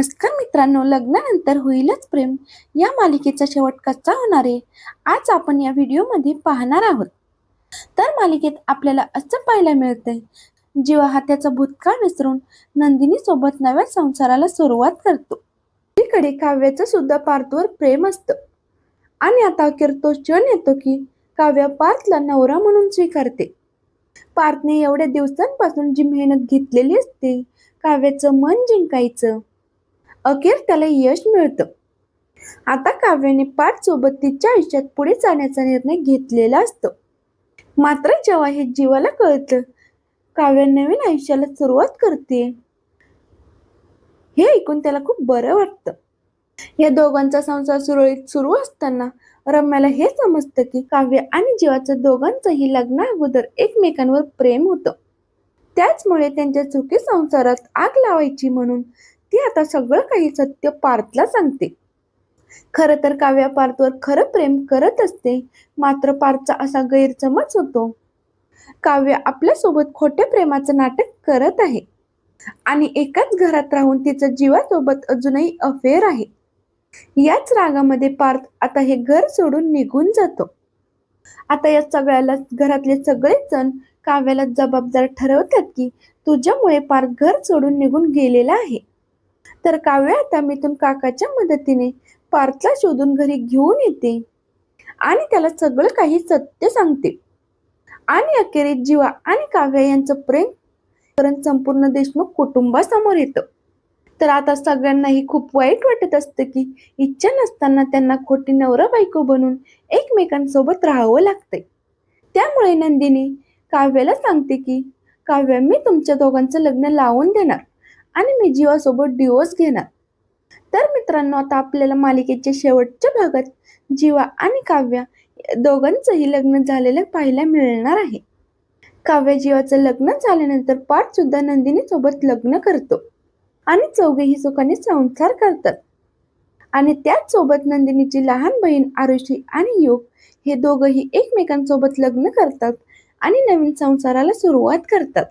नमस्कार मित्रांनो लग्नानंतर होईलच प्रेम. या मालिकेचा शेवट कसा होणार आहे? आज आपण या व्हिडिओमध्ये पाहणार आहोत. तर मालिकेत आपल्याला असं पाहायला मिळतंय जेव्हा हा त्याचा भूतकाळ विसरून नंदिनी सोबत नव्या संसाराला सुरुवात करतो. इकडे काव्याचं सुद्धा पार्थवर प्रेम असतं. आणि आता अखेर तो क्षण येतो की काव्या पार्थला नवरा म्हणून स्वीकारते. पार्थने एवढ्या दिवसांपासून जी मेहनत घेतलेली असते काव्याचं मन जिंकायचं. अखेर त्याला यश मिळतं. आता काव्याने पाठ सोबत तिच्या आयुष्यात पुढे जाण्याचा निर्णय घेतलेला असतो. मात्र जेव्हा हे जीवाला कळतं काव्य नवीन आयुष्याला सुरुवात करते. हे ऐकून त्याला खूप बरं वाटतं. या दोघांचा संसार सुरळीत सुरू असताना रम्याला हे समजतं की काव्य आणि जीवाचं दोघांचंही लग्ना अगोदर एकमेकांवर प्रेम होतं. त्याचमुळे त्यांच्या चुकी संसारात आग लावायची म्हणून ती आता सगळं काही सत्य पार्थला सांगते. खरं तर काव्या पार्थवर खरं प्रेम करत असते मात्र पार्थचा असा गैरसमज होतो. काव्य आपल्यासोबत खोट्या प्रेमाचं नाटक करत आहे. आणि एकाच घरात राहून तिचं जीवासोबत अजूनही अफेअर आहे. याच रागामध्ये पार्थ आता हे घर सोडून निघून जातो. आता या सगळ्याला घरातले सगळेच जण काव्याला जबाबदार ठरवतात की तुझ्यामुळे पार्थ घर सोडून निघून गेलेला आहे. तर काव्य आता मिथून काकाच्या मदतीने पार्थला शोधून घरी घेऊन येते. आणि त्याला सगळं काही सत्य सांगते. आणि अखेरीत जीवा आणि काव्य यांचं प्रेम कारण संपूर्ण देशमुख कुटुंबासमोर येतं. तर आता सगळ्यांनाही खूप वाईट वाटत असतं की इच्छा नसताना त्यांना खोटी नवरा बायको बनून एकमेकांसोबत राहावं लागतंय. त्यामुळे नंदिनी काव्याला सांगते की काव्या मी तुमच्या दोघांचं लग्न लावून देणार. आणि मी जीवासोबत डिवोर्स घेणार. तर मित्रांनो आता आपल्याला मालिकेच्या शेवटच्या भागात जीवा आणि काव्या दोघांचंही लग्न झालेलं पाहायला मिळणार आहे. काव्य जीवाचं लग्न झाल्यानंतर पाठ सुद्धा नंदिनी सोबत लग्न करतो. आणि चौघेही सुखाने संसार करतात. आणि त्याच सोबत नंदिनीची लहान बहीण आरुषी आणि योग हे दोघंही एकमेकांसोबत लग्न करतात आणि नवीन संसाराला सुरुवात करतात.